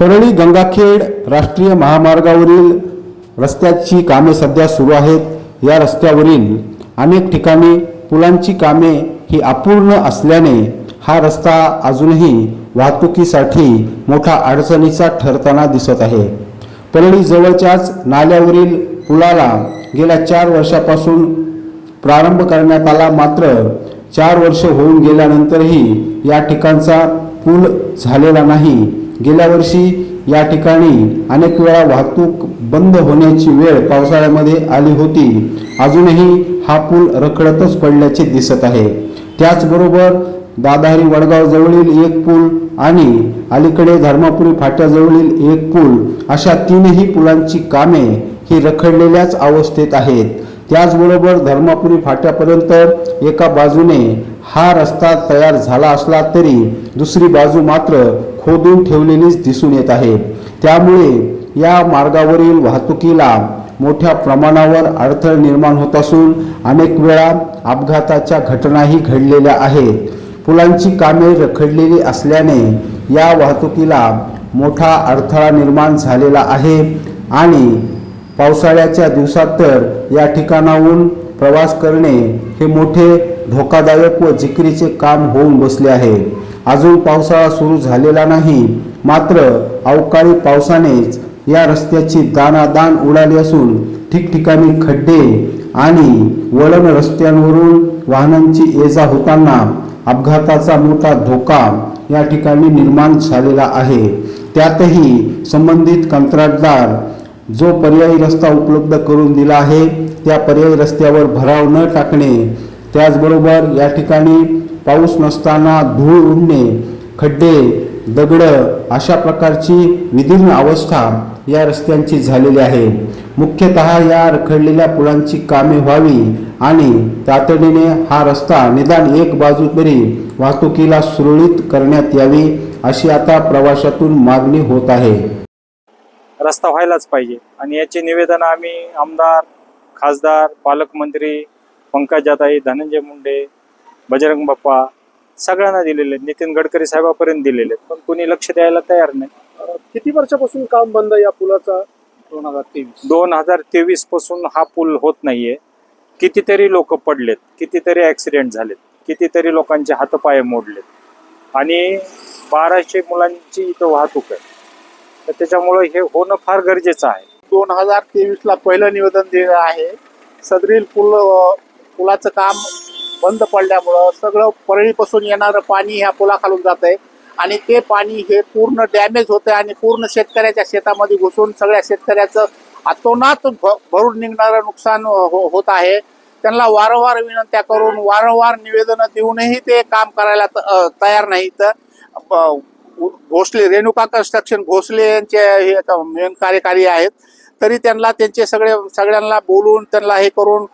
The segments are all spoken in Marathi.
परळी गंगाखेड राष्ट्रीय महामार्गावरील रस्त्याची कामे सध्या सुरू आहेत. या रस्त्यावरील अनेक ठिकाणी पुलांची कामे ही अपूर्ण असल्याने हा रस्ता अजूनही वाहतुकीसाठी मोठा अडचणीचा ठरताना दिसत आहे. परळी जवळच्याच नाल्यावरील पुलाला गेल्या चार वर्षापासून प्रारंभ करण्यात आला मात्र चार वर्ष होऊन गेल्यानंतरही या ठिकाणचा पूल झालेला नाही. गेल्या वर्षी या ठिकाणी अनेक वेळा वाहतूक बंद होण्याची वेळ पावसाळ्यामध्ये आली होती. अजूनही हा पूल रखडतच पडल्याचे दिसत आहे. त्याचबरोबर दादारी वडगाव जवळील एक पूल आणि अलीकडे धर्मापुरी फाट्याजवळील एक पूल अशा तीनही पुलांची कामे ही रखडलेल्याच अवस्थेत आहेत. त्याचबरोबर धर्मापुरी फाट्यापर्यंत एका बाजूने हा रस्ता तयार झाला असला तरी दुसरी बाजू मात्र खोदून ठेवलेलीच दिसून येत आहे. त्यामुळे या मार्गावरील वाहतुकीला मोठ्या प्रमाणावर अडथळे निर्माण होत असून अनेक वेळा अपघाताच्या घटनाही घडलेल्या आहेत. पुलांची कामे रखडलेली असल्याने या वाहतुकीला मोठा अडथळा निर्माण झालेला आहे आणि पावसाळ्याच्या दिवसात तर या ठिकाणाहून प्रवास करणे हे मोठे धोकादायक व जिकरीचे काम होऊन बसले आहे. अजून पावसाळा सुरू झालेला नाही. मात्र अवकाळी पावसानेच या रस्त्याची दानादान उडाली असून ठिकठिकाणी खड्डे आणि वळण रस्त्यांवरून वाहनांची ये जा होताना अपघाताचा मोठा धोका या ठिकाणी निर्माण झालेला आहे. त्यातही संबंधित कंत्राटदार जो पर्यायी रस्ता उपलब्ध करून दिला आहे त्या पर्यायी रस्त्यावर भराव न टाकणे त्याचबरोबर या ठिकाणी पाऊस नसताना धूळ उडणे खड्डे दगड अशा प्रकारची विदीर्ण अवस्था या रस्त्यांची झालेली आहे. मुख्यतः या रखडलेल्या पुलांची कामे व्हावी आणि तातडीने हा रस्ता निदान एक बाजू तरी वाहतुकीला सुरळीत करण्यात यावी अशी आता प्रवाशातून मागणी होत आहे. रस्ता व्हायलाच पाहिजे आणि याचे निवेदन आम्ही आमदार खासदार पालकमंत्री पंकजाताई धनंजय मुंडे बजरंग बाप्पा सगळ्यांना दिलेले आहेत. नितीन गडकरी साहेबापर्यंत दिलेले आहेत. पण कोणी लक्ष द्यायला तयार नाही. अं, किती वर्षापासून काम बंद आहे या पुलाचा? दोन हजार तेवीस. दोन हजार तेवीसपासून हा पूल होत नाहीये. कितीतरी लोक पडलेत. कितीतरी ऍक्सिडेंट झालेत. कितीतरी लोकांचे हातपाय मोडलेत. आणि बाराशे मुलांची इथं वाहतूक आहे. तर त्याच्यामुळे हे होणं फार गरजेचं आहे. दोन हजार तेवीस ला पहिलं निवेदन दिलं आहे. सदरील पुल पुलाचं काम बंद पडल्यामुळं सगळं परळीपासून येणारं पाणी ह्या पुलाखालून जात आहे आणि ते पाणी हे पूर्ण डॅमेज होतं आणि पूर्ण शेतकऱ्याच्या शेतामध्ये घुसून सगळ्या शेतकऱ्याचं अतोनात भ- भरून निघणारं नुकसान हो, हो- होत आहे. त्यांना वारंवार विनंत्या करून वारंवार निवेदनं देऊनही ते काम करायला त- तयार नाही. तर भोसले रेणुका कन्स्ट्रक्शन भोसले यांचे हे मेन कार्यकारी आहेत. तरी त्यांना त्यांचे सगळे सगळ्यांना बोलून त्यांना हे करून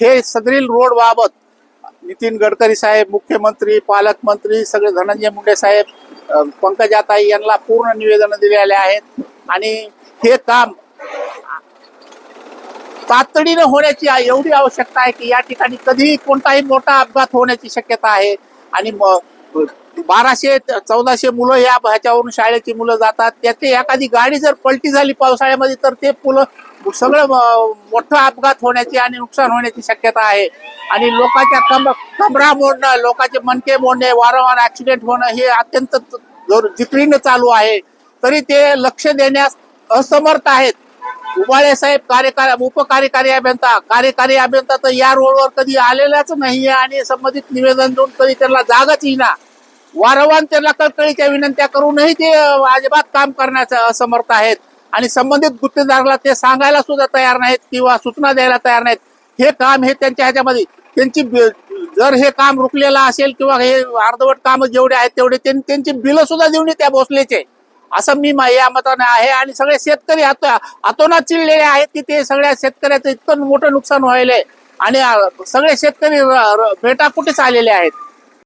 हे सदरील रोड बाबत नितीन गडकरी साहेब मुख्यमंत्री पालकमंत्री सगळे धनंजय मुंडे साहेब पंकजाताई यांना पूर्ण निवेदन दिलेले आहेत. आणि हे काम तातडीनं होण्याची एवढी आवश्यकता आहे की या ठिकाणी कधीही कोणताही मोठा अपघात होण्याची शक्यता आहे. आणि बाराशे चौदाशे मुलं या ह्याच्यावरून शाळेची मुलं जातात. त्याची एखादी गाडी जर पलटी झाली पावसाळ्यामध्ये तर ते पुलं सगळं मोठं मोठा अपघात होण्याची आणि नुकसान होण्याची शक्यता आहे. आणि लोकांच्या कम कमरा मोडणं लोकांचे मनके मोडणे वारंवार ऍक्सिडेंट होणं हे अत्यंत जोर- जिकरीनं चालू आहे. तरी ते लक्ष देण्यास असमर्थ आहेत. उबाळे साहेब कार्यकारी उपकार्यकारी अभियंता कार्यकारी अभियंता तर या रोडवर कधी आलेलाच नाहीये आणि संबंधित निवेदन देऊन कधी त्यांना जागाच येईना. वारंवार त्यांना कळकळीच्या विनंत्या करूनही ते अजिबात काम करण्याचं असमर्थ आहेत. आणि संबंधित गुत्तेदाराला ते सांगायला सुद्धा तयार नाहीत किंवा सूचना द्यायला तयार नाहीत. हे काम हे त्यांच्या ह्याच्यामध्ये त्यांची जर हे काम रुकलेलं असेल किंवा हे अर्धवट काम जेवढे आहेत तेवढे त्यांची बिलं सुद्धा देऊन त्या भोसलेचे. असं मी या मताने आहे आणि सगळे शेतकरी हातो हातोनात चिडलेले आहेत की ते सगळ्या शेतकऱ्याचं इतकं मोठं नुकसान व्हायलंय. आणि सगळे शेतकरी र- कुठेच भेटाकुटीच आलेले आहेत.